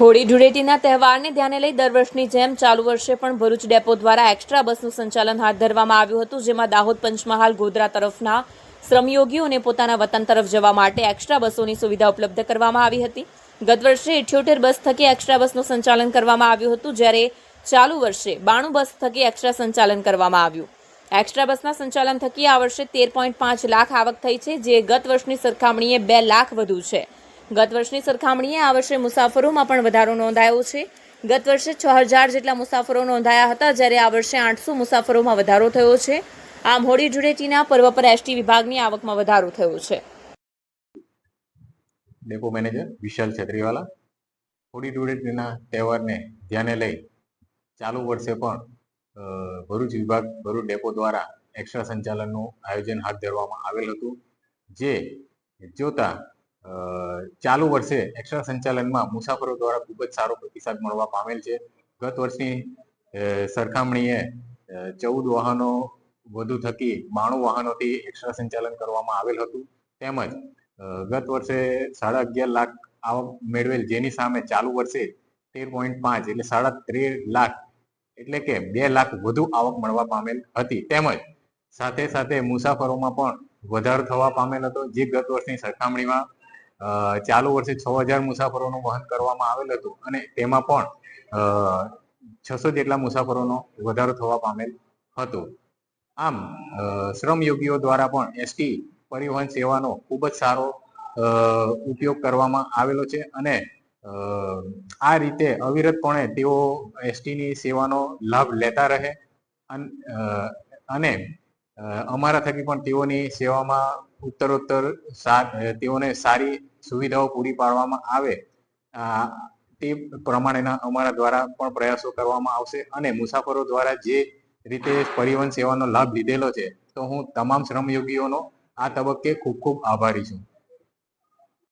હોળી ધૂળેટીના તહેવારને ધ્યાને લઈ દર વર્ષની જેમ ચાલુ વર્ષે પણ ભરૂચ ડેપો દ્વારા એક્સ્ટ્રા બસનું સંચાલન હાથ ધરવામાં આવ્યું હતું, જેમાં દાહોદ પંચમહાલ, ગોધરા તરફના શ્રમયોગીઓને પોતાના વતન તરફ જવા માટે એક્સ્ટ્રા બસોની સુવિધા ઉપલબ્ધ કરવામાં આવી હતી. ગત વર્ષે ઇઠ્યોતેર બસ થકી એક્સ્ટ્રા બસનું સંચાલન કરવામાં આવ્યું હતું, જ્યારે ચાલુ વર્ષે બાણું બસ થકી એક્સ્ટ્રા સંચાલન કરવામાં આવ્યું. એક્સ્ટ્રા બસના સંચાલન થકી આ વર્ષે તેર પોઈન્ટ પાંચ લાખ આવક થઈ છે, જે ગત વર્ષની સરખામણીએ બે લાખ વધુ છે. ગત વર્ષની સરખામણીએ આ વર્ષે મુસાફરોમાં પણ વધારો નોંધાયો છે. ગત વર્ષે છ હજાર જેટલા મુસાફરો નોંધાયા હતા, જ્યારે આ વર્ષે આઠસો મુસાફરોમાં વધારો થયો છે. આમ હોળી ધૂળેટીના પર્વ પર એસટી વિભાગની આવકમાં વધારો થયો છે. ડેપો મેનેજર વિશાલ છત્રીવાલા, હોળી ધૂળેટીના તહેવારને ધ્યાને લઈ ચાલુ વર્ષે પણ ભરૂચ વિભાગ, ભરૂચ ડેપો દ્વારા એક્સ્ટ્રા સંચાલનનું આયોજન હાથ ધરવામાં આવેલ હતું. જે જોતા ચાલુ વર્ષે એક્સ્ટ્રા સંચાલનમાં મુસાફરો દ્વારા ખૂબ જ સારો પ્રતિસાદ મળવા પામેલ છે. ગત વર્ષની સરખામણીએ ચૌદ વાહનો વધુ થકી બાણું વાહનોથી એક્સ્ટ્રા સંચાલન કરવામાં આવેલ હતું. તેમજ ગત વર્ષે સાડા અગિયાર લાખ આવક મેળવેલ જેની સામે ચાલુ વર્ષે તેર પોઈન્ટ પાંચ એટલે સાડા તેર લાખ એટલે કે બે લાખ વધુ આવક મળવા પામેલ હતી. તેમજ, સાથે સાથે મુસાફરોમાં પણ વધારો થવા પામેલ હતો. જે ગત વર્ષની સરખામણીમાં ચાલુ વર્ષે છ હજાર મુસાફરોનું વહન કરવામાં આવેલ હતું અને તેમાં પણ છસો જેટલા મુસાફરોનો વધારો થવા પામેલ હતો. આમ શ્રમયોગીઓ દ્વારા પણ એસટી પરિવહન સેવાનો ખૂબ જ સારો ઉપયોગ કરવામાં આવેલો છે અને આ રીતે અવિરતપણે તેઓ એસટીની સેવાનો લાભ લેતા રહે અન- અમારા થકી પણ તેઓની સેવામાં ઉત્તરોત્તર તેઓને સારી સુવિધાઓ પૂરી પાડવામાં આવે. તે પ્રમાણેના અમારા દ્વારા પણ પ્રયાસો કરવામાં આવશે અને મુસાફરો દ્વારા જે રીતે પરિવહન સેવાનો લાભ લીધેલો છે, તો હું તમામ શ્રમયોગીઓનો આ તબક્કે ખૂબ ખૂબ આભારી છું.